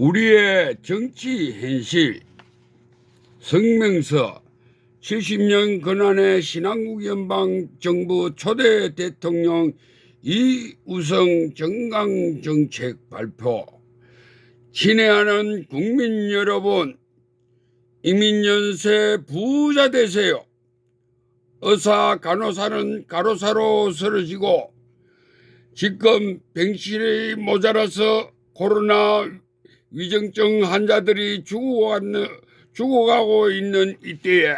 우리의 정치 현실 성명서 70년 근한의 신한국 연방 정부 초대 대통령 이우성 정강 정책 발표 친애하는 국민 여러분 이민연세 부자 되세요. 의사 간호사는 간호사로 쓰러지고 지금 병실이 모자라서 코로나 위중증 환자들이 죽어가는, 죽어가고 있는 이때에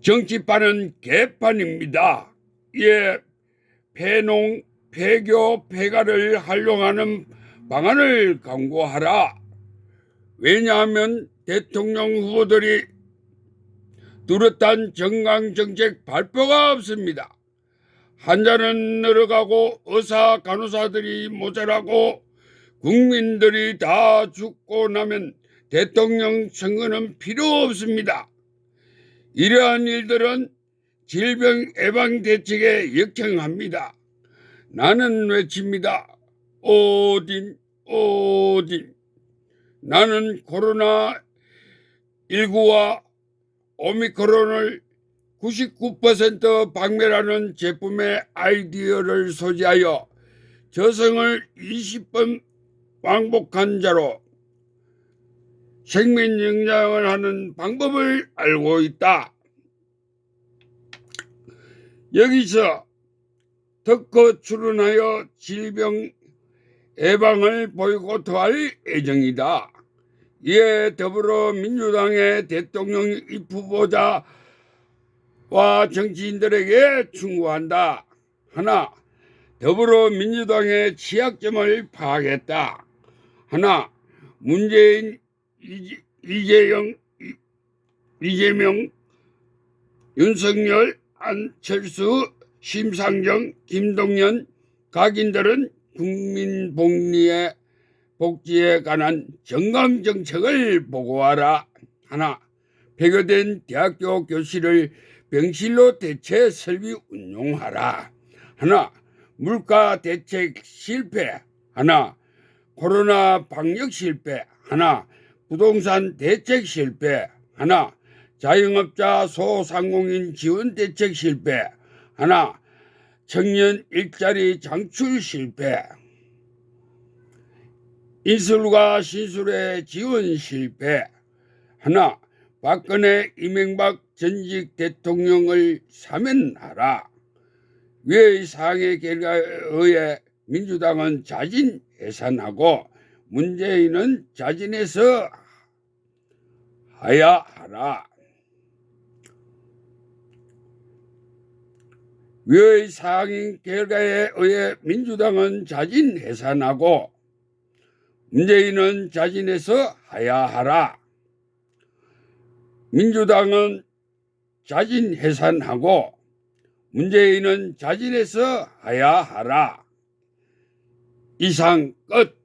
정치판은 개판입니다. 예, 폐농, 폐교, 폐가를 활용하는 방안을 강구하라. 왜냐하면 대통령 후보들이 뚜렷한 정강정책 발표가 없습니다. 환자는 늘어가고 의사 간호사들이 모자라고 국민들이 다 죽고 나면 대통령 선거는 필요 없습니다. 이러한 일들은 질병 예방 대책에 역행합니다. 나는 외칩니다. 오딘, 오딘. 나는 코로나 19와 오미크론을 99% 박멸하는 제품의 아이디어를 소지하여 저승을 20번 왕복한 자로 생명 영장을 하는 방법을 알고 있다. 여기서 특허 출원하여 질병 예방을 보이콧할 예정이다. 이에 더불어 민주당의 대통령 후보자와 정치인들에게 충고한다. 하나, 더불어 민주당의 취약점을 파악했다. 하나, 문재인, 이재- 이재영, 이- 이재명, 윤석열, 안철수, 심상정, 김동연 각인들은 국민 복리에 복지에 관한 정강 정책을 보고하라. 하나, 폐교된 대학교 교실을 병실로 대체 설비 운용하라. 하나, 물가 대책 실패. 하나, 코로나 방역 실패. 하나, 부동산 대책 실패. 하나, 자영업자 소상공인 지원 대책 실패. 하나, 청년 일자리 창출 실패. 인술과 시술의 지원 실패. 하나, 박근혜 이명박 전직 대통령을 사면하라. 위의 사항의 결과에 의해 민주당은 자진 해산하고 문재인은 자진해서 하야 하라. 위의 사항의 결과에 의해 민주당은 자진 해산하고 문재인은 자진해서 하야 하라. 민주당은 자진 해산하고 문재인은 자진해서 하야 하라. 이상 끝.